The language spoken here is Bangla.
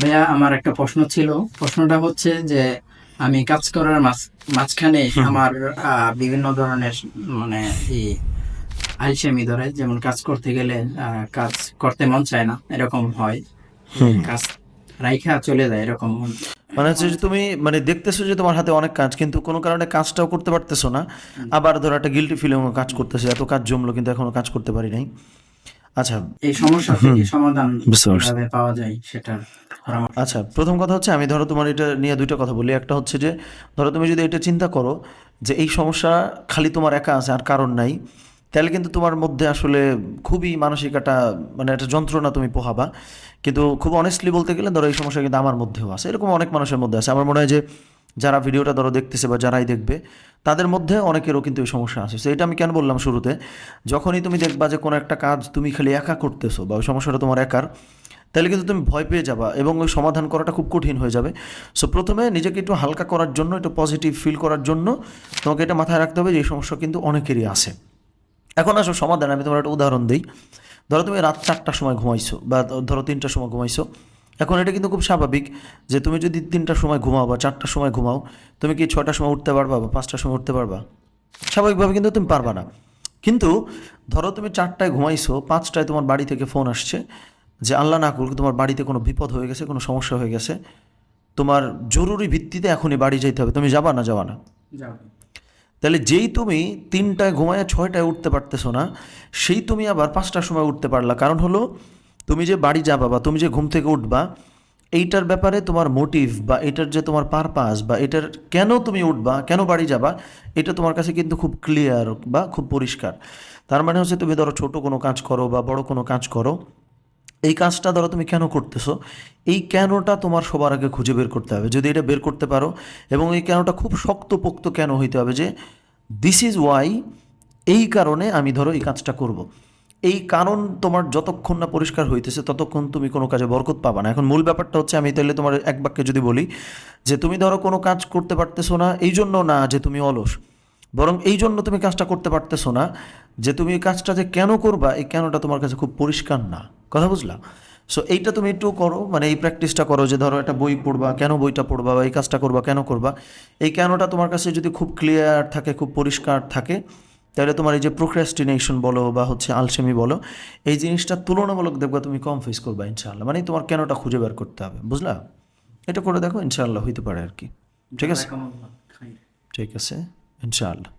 ভাইয়া আমার একটা প্রশ্ন ছিল। প্রশ্নটা হচ্ছে যে আমি কাজ করার মাঝখানে আমার বিভিন্ন ধরনের মানে এই আলসেমি ধরে। যেমন কাজ করতে গেলে কাজ করতে মন চায় না এরকম হয়। কাজ রাইখা চলে যায় এরকম। মানে হচ্ছে যে তুমি মানে দেখতেছো যে তোমার হাতে অনেক কাজ কিন্তু কোনো কারণে কাজটাও করতে পারতেছো না। আবার ধরো একটা গিল্টি ফিলিং কাজ করতেছে এত কাজ জমলো কিন্তু এখনও কাজ করতে পারি নাই। আচ্ছা। এই সমস্যা থেকে সমাধান পাওয়া যায় পরামর্শ আচ্ছা প্রথম কথা হচ্ছে আমি ধরো তোমার এটা নিয়ে দুইটা কথা বলি। একটা হচ্ছে যে, ধরো তুমি যদি এটা চিন্তা করো যে এই সমস্যা খালি তোমার একা আছে আর কারণ নাই, তাহলে কিন্তু তোমার মধ্যে আসলে খুবই মানসিক একটা মানে একটা যন্ত্রণা তুমি পোহাবা। কিন্তু খুব অনেস্টলি বলতে গেলে ধরো এই সমস্যা কিন্তু আমার মধ্যেও আছে। এরকম অনেক মানুষের মধ্যে আছে। আমার মনে হয় যে, যারা ভিডিওটা ধরো দেখতেছে বা যারাই দেখবে, তাদের মধ্যে অনেকেরও কিন্তু এই সমস্যা আছে। তো এটা আমি কেন বললাম শুরুতে? যখনই তুমি দেখবা যে কোনো একটা কাজ তুমি খালি একা করতেছো বা ওই সমস্যাটা তোমার একার তাহলে কিন্তু তুমি ভয় পেয়ে যাবা এবং ওই সমাধান করাটা খুব কঠিন হয়ে যাবে। সো প্রথমে নিজেকে একটু হালকা করার জন্য, একটু পজিটিভ ফিল করার জন্য তোমাকে এটা মাথায় রাখতে হবে যে, এই সমস্যা কিন্তু অনেকেরই আছে। এখন আসো সমাধান, আমি তোমার একটা উদাহরণ দিই। ধরো তুমি রাত চারটার সময় ঘুমাইছো বা ধরো তিনটার সময় ঘুমাইছো। এখন এটা কিন্তু খুব স্বাভাবিক যে, তুমি যদি তিনটার সময় ঘুমাও বা চারটার সময় ঘুমাও, তুমি কি ছটার সময় উঠতে পারবা বা পাঁচটার সময় উঠতে পারবা? স্বাভাবিকভাবে কিন্তু তুমি পারবা না। কিন্তু ধরো তুমি চারটায় ঘুমাইছো, পাঁচটায় তোমার বাড়ি থেকে ফোন আসছে যে আল্লাহ না করুক তোমার বাড়িতে কোনো বিপদ হয়ে গেছে কোনো সমস্যা হয়ে গেছে তোমার জরুরি ভিত্তিতে এখনই বাড়ি যেতে হবে। তুমি যাবা না যাবা না। তাহলে যেই তুমি তিনটায় ঘুমায় ছয়টায় উঠতে পারতেছো না সেই তুমি আবার পাঁচটার সময় উঠতে পারলা। কারণ হলো তুমি যে বাড়ি যাবা বা তুমি যে ঘুম থেকে উঠবা এইটার ব্যাপারে তোমার মোটিভ বা এটার যে তোমার পারপাস বা এটার কেন তুমি উঠবা কেন বাড়ি যাবা এটা তোমার কাছে কিন্তু খুব ক্লিয়ার বা খুব পরিষ্কার। তার মানে হচ্ছে তুমি ধরো ছোট কোনো কাজ করো বা বড় কোনো কাজ করো এই কাজটা ধরো তুমি কেন করতেছো? এই কেনটা তোমার সবার আগে খুঁজে বের করতে হবে। যদি এটা বের করতে পারো এবং এই কেনটা খুব শক্তপোক্ত কেন হইতে হবে যে দিস ইজ ওয়াই এই কারণে আমি ধরো এই কাজটা করব। এই কারণ তোমার যতক্ষণ না পরিষ্কার হইতেছে ততক্ষণ তুমি কোনো কাজে বরকত পাবা না। এখন মূল ব্যাপারটা হচ্ছে আমি তাহলে তোমার এক বাক্যে যদি বলি যে, তুমি ধরো কোনো কাজ করতে পারতেছো না এই জন্য না যে তুমি অলস। বরং এই জন্য তুমি কাজটা করতে পারতেছো না যে তুমি এই কাজটা যে কেন করবা এই কেনটা তোমার কাছে খুব পরিষ্কার না। কথা বুঝলা সো এইটা তুমি একটু করো মানে এই প্র্যাকটিসটা করো যে ধরো একটা বই পড়বা কেন বইটা পড়বা বা এই কাজটা করবা কেন করবা? এই কেনটা তোমার কাছে যদি খুব ক্লিয়ার থাকে খুব পরিষ্কার থাকে তাহলে তোমার এই যে প্রোক্রাস্টিনেশন বলো বা হচ্ছে আলসেমি বলো এই জিনিসটা তুলনামূলক দেখবা তুমি কম ফেস করবা ইনশাআল্লাহ। মানে তোমার কেনটা খুঁজে বের করতে হবে বুঝলা? এটা করে দেখো ইনশাআল্লাহ হইতে পারে আর কি। ঠিক আছে? ঠিক আছে। ইনশাআল্লাহ